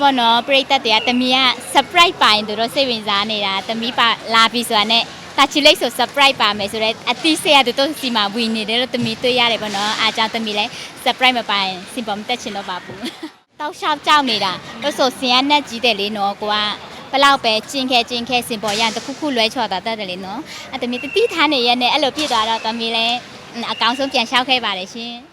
ပေါ့နော်ပရိသတ်တွေကတမီက surprise ပါရင်သူတို့စိတ်ဝင်စားနေတာတမီပါလာပြီဆိုတာနဲ့တာချီလိတ်ဆို surprise ပါမယ်ဆိုတော့အတိစိတ်ကသူတို့စီမှာဝင်နေတယ်လို့တမီတွေ့ရတယ်ပေါ့နော်အားကြောင့်တမီလည်း surprise မပါရင်စင်ပေါ်မတက်ချင်တော့ပါဘူးတောက်လျှောက်ကြောက်နေတာလို့ဆိုစင်ရနဲ့ကြီးတယ်လေနော်ကိုကဘလောက်ပဲကျင်ခဲကျင်ခဲစင်ပေါ်ရရင်တစ်ခုခုလွဲချော်တာတတ်တယ်လေနော်အတမီတတိထားနေရက်နဲ့အဲ့လိုပြစ်သွားတော့တမီလည်းအကောင်းဆုံးပြန်လျှောက်ခဲ့ပါတယ်ရှင်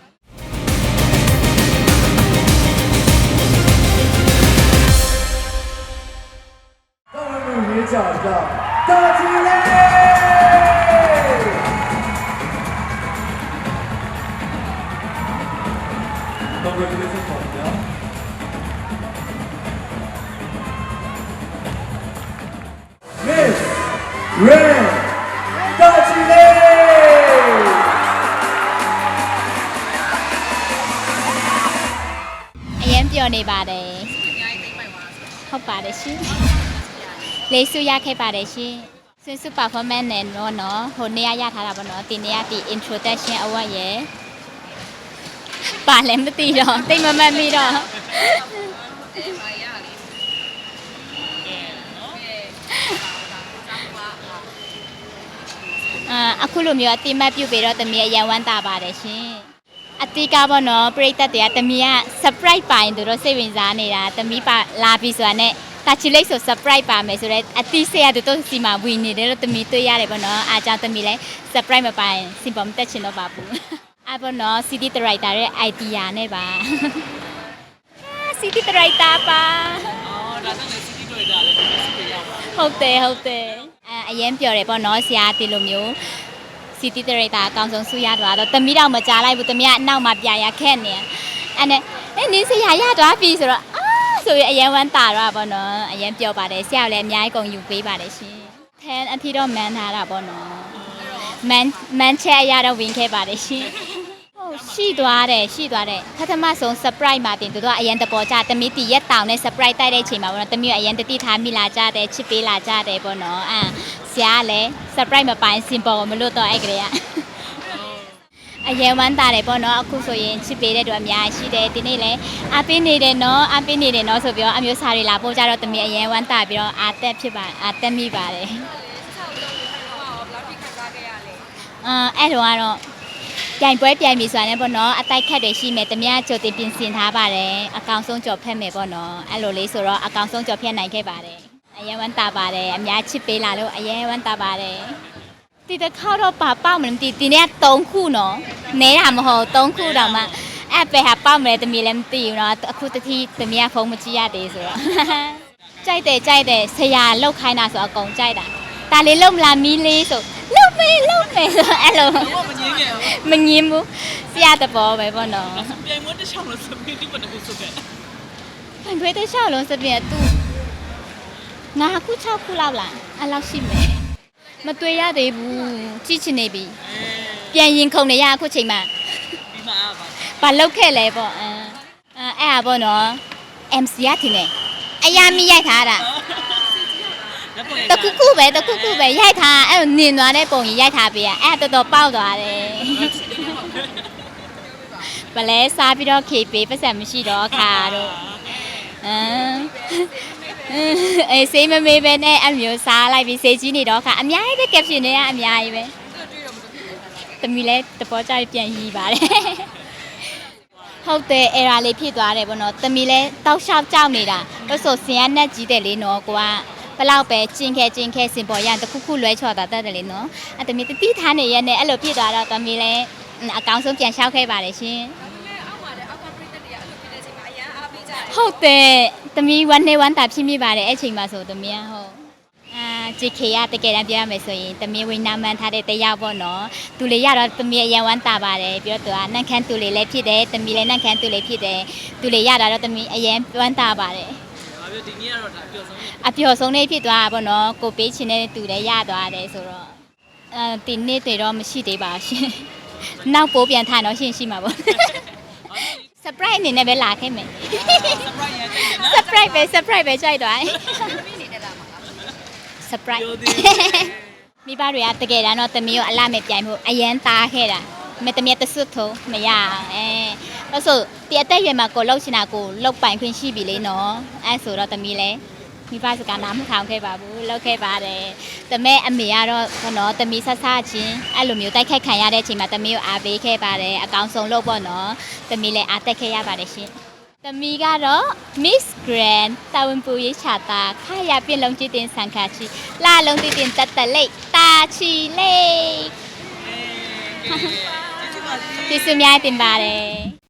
점점 터지네 너무 예쁘게 생각하요 미스 렌 터지네 I am your neighbor. ဟုတ်ပါတယ်ရှင် လေးစုရခဲ့ပါတယ်ရှင်ဆွစု performance နဲ့တော့နော်ဟိုနေ့ရရထားတာပေါ့နော်ဒီနေ့ကဒီ introduction award ရယ်ပါလည်းမသိတော့တိတ်မမှတ်မိတော့အာအခုလိုမျိုးအတိမတ်ပြုတ်ပြီးတော့တမီးအရန်ဝမ်းသာပါတယ်ရှင်အတိကပေါ့နော်ပရိသတ်တွေကတမီက surprise ပါရင်သူတို့စိတ်ဝင်စားနေတာတမီပါလာပြီဆိုတာနဲ့ တာချီလိတ်ဆို surprise ပါမယ်ဆိုတော့အတိစိတ်ကသူတို့စီမှာဝင်နေတယ်လို့တမီတွေ့ရတယ်ပေါ့နော်အားကြောင့်တမီလည်း surprise မပါရင်စင်ပေါ်မတက်ချင်တော့ပါဘူးအဲ့ပေါ့နော် CD director ရဲ့ idea နဲ့ပါအာ CD director ပါအော်ဒါကြောင့်လည်း city တွေ့တာလည်းဒီလိုစီရောက်ပါဟုတ်တယ်ဟုတ်တယ်အဲအရင်ပြောတယ်ပေါ့နော်ဆရာဒီလိုမျိုးစီတီတရိတာအကောင်းဆုံးဆူရသွားတော့တမီတော့မကြားလိုက်ဘူးတမီကအနောက်မှာပြရခက်နေအဲ့နဲ့အဲနင်းဆရာရသွားပြီဆိုတော့အာ ဆိုရင်အရင်ဝမ်းတာတော့ပေါ့နော်အရင်ပြောပါတယ်ဆရာကလည်းအများကြီးကုန်ယူပေးပါတယ်ရှင်10အထိတော့မန်ထားတာပေါ့နော်မန်မန်ချက်ရတော့ဝင်ခဲ့ပါတယ်ရှင်ဟုတ်ရှိသွားတယ်ရှိသွားတယ်ပထမဆုံး surprise မှာတင်သူတို့ကအရင်တပေါ်ကြတမီတီရက်တောင်နဲ့ surprise တိုက်တဲ့အချိန်မှာပေါ့နော်တမီကအရင်တတိထားမိလာကြတယ်ချစ်ပေးလာကြတယ်ပေါ့နော်အာဆရာကလည်း surprise မပိုင် simple ကိုမလို့တော့အဲ့ကလေးက အရင်ဝမ်းတာတယ်ပေါ့နော်အခုဆိုရင်ချစ်ပေးတဲ့သူအများကြီးရှိတယ်ဒီနေ့လည်းအပေးနေတယ်နော်အပေးနေတယ်နော်ဆိုပြီးတော့အမျိုးစာတွေလာပို့ကြတော့တမီအရင်ဝမ်းတာပြီးတော့အာတက်ဖြစ်ပါအာတက်မိပါတယ်အာအဲ့တော့ကတော့ပြိုင်ပွဲပြိုင်ပြီဆိုတာနဲ့ပေါ့နော်အတိုက်ခတ်တွေရှိမယ်တမီးကကြိုတင်ပြင်ဆင်ထားပါတယ်အကောင်ဆုံးကြော်ဖက်မယ်ပေါ့နော်အဲ့လိုလေးဆိုတော့အကောင်ဆုံးကြော်ဖက်နိုင်ခဲ့ပါတယ်အရင်ဝမ်းတာပါတယ်အများချစ်ပေးလာလို့အရင်ဝမ်းတာပါတယ် ဒီတစ်ခါတော့ပါပေါက်မလို့မသိဒီနေ့က3ခုနော်နဲတာမဟုတ်3ခုတော့မှအဲ့ပဲဟာပေါက်မလဲတမီလည်းမသိဘူးနော်အခုတတိတမီကဖုန်းမကြည့်ရသေးဆိုတော့ကြိုက်တယ်ကြိုက်တယ်ဆရာလောက်ခိုင်းတာဆိုအကုန်ကြိုက်တာဒါလေးလုံမလားမီးလေးဆိုလုံမေးလုံမေးဆိုအဲ့လိုတော့မငင်းငယ်ဘူးမငင်းဘူးဆရာတဘောပဲပေါ့နော်ပြိုင်မွေးတစ်ချောင်းလို့စပင်းဒီပတ်ကိုစုခဲ့ဖွင့်ခွေးတစ်ချောက်လုံးစပြည့်သူငါခု6ခုလောက်လားအဲ့လောက်ရှိမယ် မတွေ့ရသေးဘူးကြည့်ချင်နေပြီအဲပြန်ရင်ခုန်နေရအခုချိန်မှာဒီမှာပါဘာလောက်ခဲ့လဲပေါ့အဲအဲအဲ့ဟာပေါ့နော် MC ရထင်တယ်အရာမီရိုက်ထားတာလက်ပေါ်တခုခုပဲတခုခုပဲရိုက်ထားအဲ့လိုနင်သွားတဲ့ပုံကြီးရိုက်ထားပေးရအဲ့ဒါတော်တော်ပေါက်သွားတယ်ဗလဲစားပြီးတော့ခေပေးပတ်စံမရှိတော့ခါတော့အမ် အေးစေးမမေးပဲနဲ့အဲ့လိုမျိုးစားလိုက်ပြီးစေးကြီးနေတော့ခါအများကြီးပဲကက်ရှင်တွေကအများကြီးပဲတမီလဲတပေါ်ကြပြန်ရီပါတယ်ဟုတ်တယ်အဲ့ဒါလေးဖြစ်သွားတယ်ပေါ့နော်တမီလဲတောက်လျှောက်ကြောက်နေတာလို့ဆိုစင်ရနဲ့ကြီးတယ်လေနော်ကိုကဘလောက်ပဲကျင်ခဲကျင်ခဲစင်ပေါ်ရရင်တစ်ခုခုလွဲချော်တာတတ်တယ်လေနော်အတမီတတိထားနေရက်နဲ့အဲ့လိုဖြစ်သွားတော့တမီလဲအကောင်းဆုံးပြန်လျှောက်ခဲ့ပါတယ်ရှင် ဟုတ်တယ်တမီဝမ်းနေဝမ်းတာဖြစ်မိပါတယ်အဲ့ချိန်မှာဆိုတမီကဟုတ်အာဂျီခေရတကယ်တမ်းပြောရမယ်ဆိုရင်တမီဝိနာမန်ထားတဲ့တယောက်ပေါ့နော်သူလေးရတော့တမီအရန်ဝမ်းတာပါတယ်ပြီးတော့သူကနန့်ခမ်းသူလေးလည်းဖြစ်တယ်တမီလည်းနန့်ခမ်းသူလေးဖြစ်တယ်သူလေးရတာတော့တမီအရန်ဝမ်းတာပါတယ်ဒါပြဒီနေ့ကတော့ဒါပြောဆုံးအပျော်ဆုံးလေးဖြစ်သွားတာပေါ့နော်ကိုပေးချင်တဲ့သူလည်းရသွားတယ်ဆိုတော့အဲဒီနေ့တွေတော့မရှိသေးပါရှင်နောက်ပိုးပြန်ထိုင်တော့ရှင်ရှိမှာပေါ့ surprise အနေနဲ့ပဲလာခဲ့မယ် surprise ရတဲ့နော် surprise ပဲ surprise ပဲကြိုက်သွားတယ် surprise ပြောသေးမိဘတွေကတကယ်တမ်းတော့တမီးကိုအလားမဲ့ပြိုင်ဖို့အရန်တားခဲ့တာမေတမီးတဆွတ်ထုံးမရအောင်အဲအဲ့ဆိုဒီအသက်အရွယ်မှာကိုလှုပ်ချင်တာကိုလှုပ်ပိုင်ခွင့်ရှိပြီလေနော်အဲ့ဆိုတော့တမီးလဲ မိဘစကားနားမထောင်ခဲ့ပါဘူးလှုပ်ခဲ့ပါတယ်တမဲအမေကတော့ဘောနော်တမီးဆက်ဆချင်းအဲ့လိုမျိုးတိုက်ခိုက်ခံရတဲ့အချိန်မှာတမီးကိုအားပေးခဲ့ပါတယ်အကောင်ဆုံးလို့ပေါ့နော်တမီးလည်းအားတက်ခဲ့ရပါတယ်ရှင်တမီးကတော့ Miss Grand တာဝန်ပူရေးချတာခရပြည့်လုံးကြည်တင်ဆန်ခါချီလာလုံးတည်တင်တက်တက်လိတ်တာချီလိတ်ကျေးဇူးပါကျေးဇူးများတင်ပါတယ်